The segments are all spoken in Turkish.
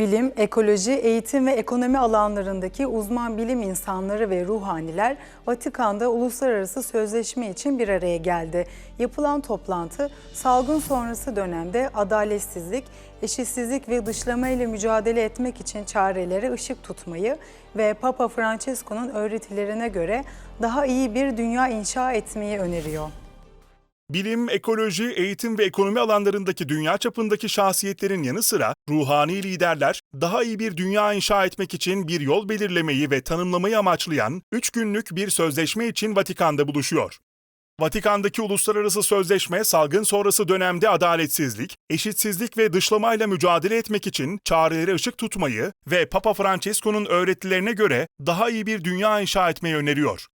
Bilim, ekoloji, eğitim ve ekonomi alanlarındaki uzman bilim insanları ve ruhaniler Vatikan'da uluslararası sözleşme için bir araya geldi. Yapılan toplantı salgın sonrası dönemde adaletsizlik, eşitsizlik ve dışlama ile mücadele etmek için çarelere ışık tutmayı ve Papa Francesco'nun öğretilerine göre daha iyi bir dünya inşa etmeyi öneriyor. Bilim, ekoloji, eğitim ve ekonomi alanlarındaki dünya çapındaki şahsiyetlerin yanı sıra ruhani liderler daha iyi bir dünya inşa etmek için bir yol belirlemeyi ve tanımlamayı amaçlayan 3 günlük bir sözleşme için Vatikan'da buluşuyor. Vatikan'daki uluslararası sözleşme salgın sonrası dönemde adaletsizlik, eşitsizlik ve dışlamayla mücadele etmek için çarelere ışık tutmayı ve Papa Francesco'nun öğretilerine göre daha iyi bir dünya inşa etmeyi öneriyor.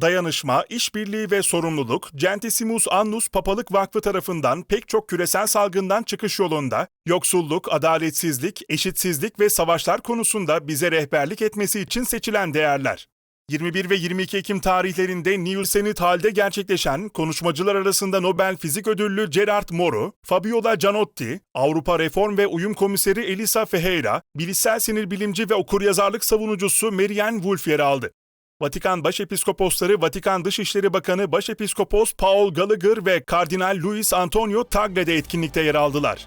Dayanışma, işbirliği ve sorumluluk, Gentissimus Annus Papalık Vakfı tarafından pek çok küresel salgından çıkış yolunda, yoksulluk, adaletsizlik, eşitsizlik ve savaşlar konusunda bize rehberlik etmesi için seçilen değerler. 21 ve 22 Ekim tarihlerinde Nielsen'it halde gerçekleşen konuşmacılar arasında Nobel Fizik Ödüllü Gerard Moru, Fabiola Gianotti, Avrupa Reform ve Uyum Komiseri Elisa Ferreira, bilişsel sinir bilimci ve okuryazarlık savunucusu Marianne Wolf yer aldı. Vatikan Başepiskoposları Vatikan Dışişleri Bakanı Başepiskopos Paul Gallagher ve Kardinal Luis Antonio Tagle de etkinlikte yer aldılar.